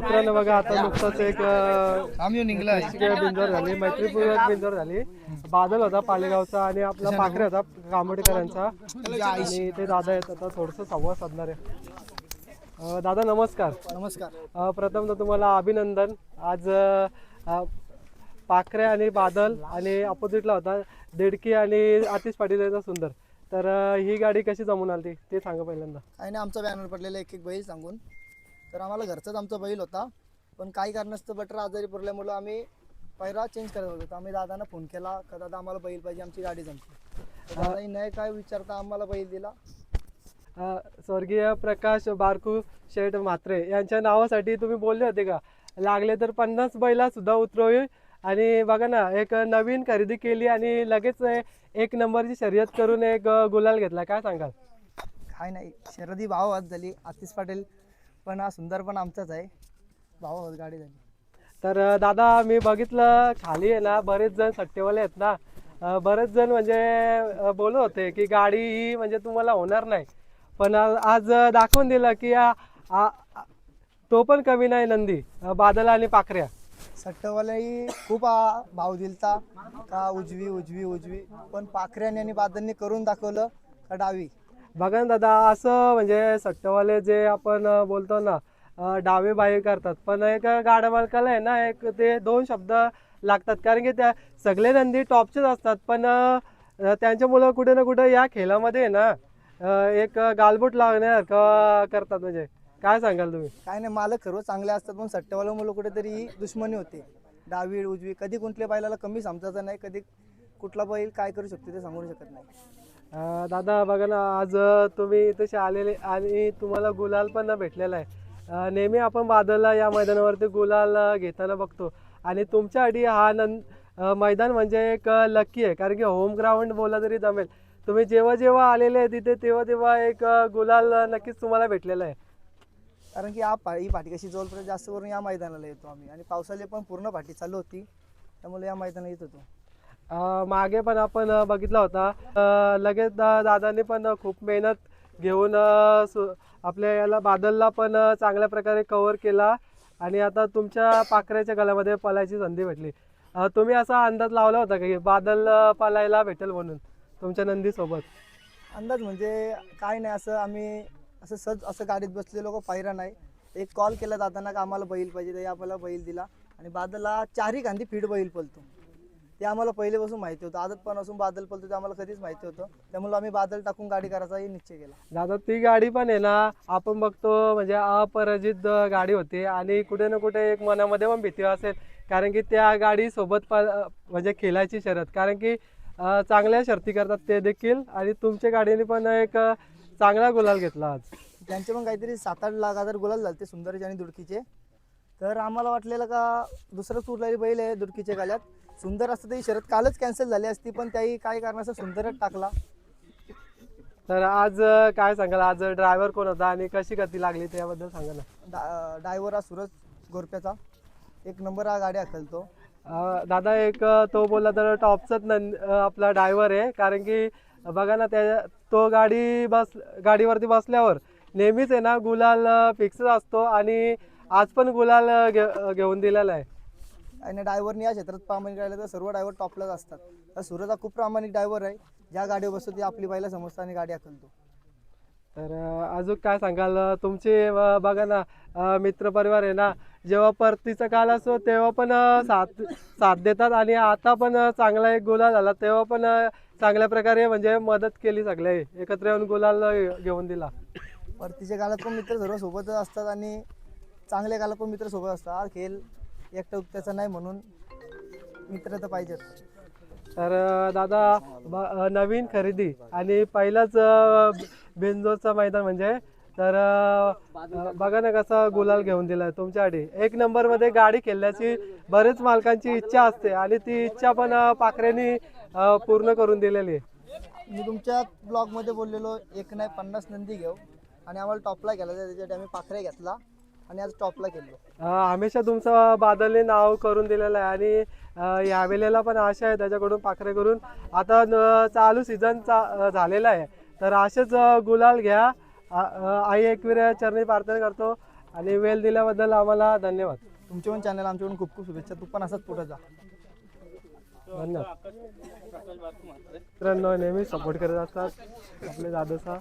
मित्रांनो बघा आता नुकताच एक बिंजोर झाली मैत्रीपूर्वक बिंजोर झाली. बादल होता पालेगावचा आणि आपला पाखरे होता कामोडेकरांचा आणि ते दादा येत आता थोडस संवाद साधणार आहे दादा नमस्कार. नमस्कार. प्रथम तर तुम्हाला अभिनंदन. आज पाखरे आणि बादल आणि अपोजिटला होता देडकी आणि आतिश पाटील यांचा सुंदर. तर ही गाडी कशी जमून आली ते सांगा पहिल्यांदा. काही नाही आमचा बॅनर पडलेला एक एक बैल सांगून. तर आम्हाला घरचाच आमचा बैल होता. पण काही कारणास्तव बटर आजारी पडल्यामुळं आम्ही पहिला चेंज करत होतो. तर आम्ही दादांना फोन केला का दादा आम्हाला बैल पाहिजे आमची गाडी जमते. तर दादाही नाही काय विचारता आम्हाला बैल दिला. अ, स्वर्गीय प्रकाश बारकू शेठ म्हात्रे यांच्या नावासाठी तुम्ही बोलले होते का? लागले तर पन्नास बैला सुद्धा उतरवी आणि बघा ना एक नवीन खरेदी केली आणि लगेच एक नंबरची शर्यत करून एक गुलाल घेतला. काय सांगाल? काय नाही शरदी भावात झाली. आतिश पाटील पण हा सुंदर पण आमचाच आहे. भावात गाडी झाली. तर दादा मी बघितलं खाली आहे ना बरेच जण सट्टेवाले आहेत ना. अ, बरेच जण म्हणजे बोलत होते की गाडी ही म्हणजे तुम्हाला होणार नाही. पण आ- आज दाखवून दिलं की आ- आ- आ- तो पण कमी नाही नंदी. अ, बादल आणि पाखऱ्या. सट्टवालाही खूप आ- भाव दिलता. का उजवी उजवी उजवी. पण पाखऱ्याने आणि बादलने करून दाखवलं का डावी? बघा ना दादा असं म्हणजे सट्टवाले जे आपण बोलतो ना डावे बाई करतात. पण एक गाड्या मालकाला आहे ना एक ते दोन शब्द लागतात. कारण की त्या सगळे नंदी टॉपचेच असतात. पण त्यांच्यामुळं कुठे ना कुठे या खेळामध्ये आहे ना एक गालबोट लागण्यासारखं करतात म्हणजे. काय सांगाल तुम्ही? काय नाही मालक सर्व चांगले असतात. पण सट्टेवाला मुलं कुठेतरी दुश्मनी होते. डावी उजवी कधी कुठल्या बैलाला कमी समजायचं नाही कधी कुठला बैल काय करू शकतो ते सांगू शकत नाही. दादा बघा ना आज तुम्ही तसे आलेले आणि तुम्हाला गुलाल पण भेटलेला आहे. नेहमी आपण बादलला या मैदानावरती गुलाल घेताना बघतो. आणि तुमच्यासाठी हा नं मैदान म्हणजे एक लकी आहे. कारण की होम ग्राउंड बोला तरी जमेल. तुम्ही जेव्हा जेव्हा आलेले आहे तिथे तेव्हा तेव्हा एक गुलाल नक्कीच तुम्हाला भेटलेला आहे. कारण की हा पा ही पाठी कशी जवळपर्यंत जास्त करून या मैदानाला येतो आम्ही. आणि पावसाळी पण पूर्ण पाठी चालू होती. त्यामुळे या मैदानाला येत होतो. मागे पण आपण बघितला होता. लगेच दा- दादांनी पण खूप मेहनत घेऊन सु- आपल्या याला बादलला पण चांगल्या प्रकारे कव्हर केला. आणि आता तुमच्या पाखऱ्याच्या गळ्यामध्ये पलायची संधी भेटली. तुम्ही असा अंदाज लावला होता का की बादल पलायला भेटेल म्हणून तुमच्या नंदीसोबत? अंदाज म्हणजे काय नाही असं आम्ही असं सज असं गाडीत बसले लोक पायरा नाही. एक कॉल केला जाताना का आम्हाला बैल पाहिजे ते आम्हाला बैल दिला. आणि बादलला चारही गांधी फीड बैल पलतो. ते आम्हाला पहिलेपासून माहिती होतं. आदत पण असून बादल पलतो ते आम्हाला कधीच माहिती होतं. त्यामुळे आम्ही बादल टाकून गाडी करायचाही निश्चय केला. दादा ती गाडी पण आहे ना आपण बघतो म्हणजे अपराजित गाडी होती आणि कुठे ना कुठे एक मनामध्ये पण भीती असेल. कारण की त्या गाडी सोबत म्हणजे खेळायची शर्यत. कारण की चांगल्या शर्ती करतात ते देखील. आणि तुमच्या गाडीने पण एक चांगला गुलाल घेतला आज. त्यांचे पण काहीतरी सात आठ लाख हजार गुलाल झाले ते सुंदरचे आणि दुडकीचे. तर आम्हाला वाटलेलं का दुसरं सुरलेली बैल आहे दुडकीच्या गाल्यात. सुंदर असतं तरी शरद कालच कॅन्सल झाली असती पण त्याही काही कारणास्तव सुंदरच टाकला. तर आज काय सांगाल? आज ड्रायव्हर कोण होता आणि कशी गती लागली त्याबद्दल सांगा ना. डायव्हर हा सूरज गोरप्याचा एक नंबर हा गाडी हाकलतो. अ, दादा एक तो बोलला तर टॉपचाच नं आपला ड्रायव्हर आहे. कारण की बघा ना त्या तो गाडी बस गाडीवरती बसल्यावर नेहमीच आहे ना गुलाल फिक्सच असतो. आणि आज पण गुलाल घे घेऊन दिलेला आहे. आणि ड्रायव्हरने या क्षेत्रात प्रामाणिक राहिलं तर सर्व ड्रायव्हर टॉपलाच असतात. तर सूरज हा खूप प्रामाणिक ड्रायव्हर आहे. ज्या गाडीवर बसतो ती आपली बाईला समजतं आणि गाडी हाकलतो. तर अ, अजून काय सांगाल? अ, तुमचे अ, बघा ना अ, मित्रपरिवार आहे ना जेव्हा परतीचा काल असतो तेव्हा पण अ, साथ साथ देतात. आणि आता पण अ, चांगला एक गुलाल झाला तेव्हा पण अ, चांगल्या प्रकारे म्हणजे मदत केली सगळे. एकत्र येऊन गुलाल अ, घेऊन दिला. परतीच्या काळात पण मित्र सर्व सोबतच असतात आणि चांगल्या काळात पण मित्र सोबत असतात. खेळ एकटा उक्त्याचा नाही म्हणून मित्र तर पाहिजेत. तर दादा नवीन खरेदी आणि पहिलाच अ, बिंजोरचं मैदान म्हणजे तर अ, बघा ना कसा गुलाल घेऊन दिलाय तुमच्यासाठी एक नंबरमध्ये गाडी खेळण्याची बरेच मालकांची इच्छा असते आणि ती इच्छा पण अ, पाखरेंनी अ, पूर्ण करून दिलेली आहे. मी तुमच्या ब्लॉगमध्ये बोललेलो एक नाही पन्नास नंदी घेऊ. आणि आम्हाला टॉपला गेला त्याच्यासाठी आम्ही पाखरे घेतला. आणि आज टॉपला गेलो. अ, हमेशा तुमचं बादलने नाव करून दिलेलं आहे आणि या वेळेला पण आशा आहे त्याच्याकडून पाखरे करून. आता न- चालू सीझन झालेला आहे. तर असेच गुलाल घ्या. आ- अ, आई एकविरा चरणी प्रार्थना करतो आणि वेळ दिल्याबद्दल आम्हाला धन्यवाद. तुमच्या पण चॅनल आमच्याकडून खूप खूप शुभेच्छा. तू पण असंच पुढे जा. धन्यवाद. मित्रांनो नेहमी सपोर्ट करत असतात आपले दादा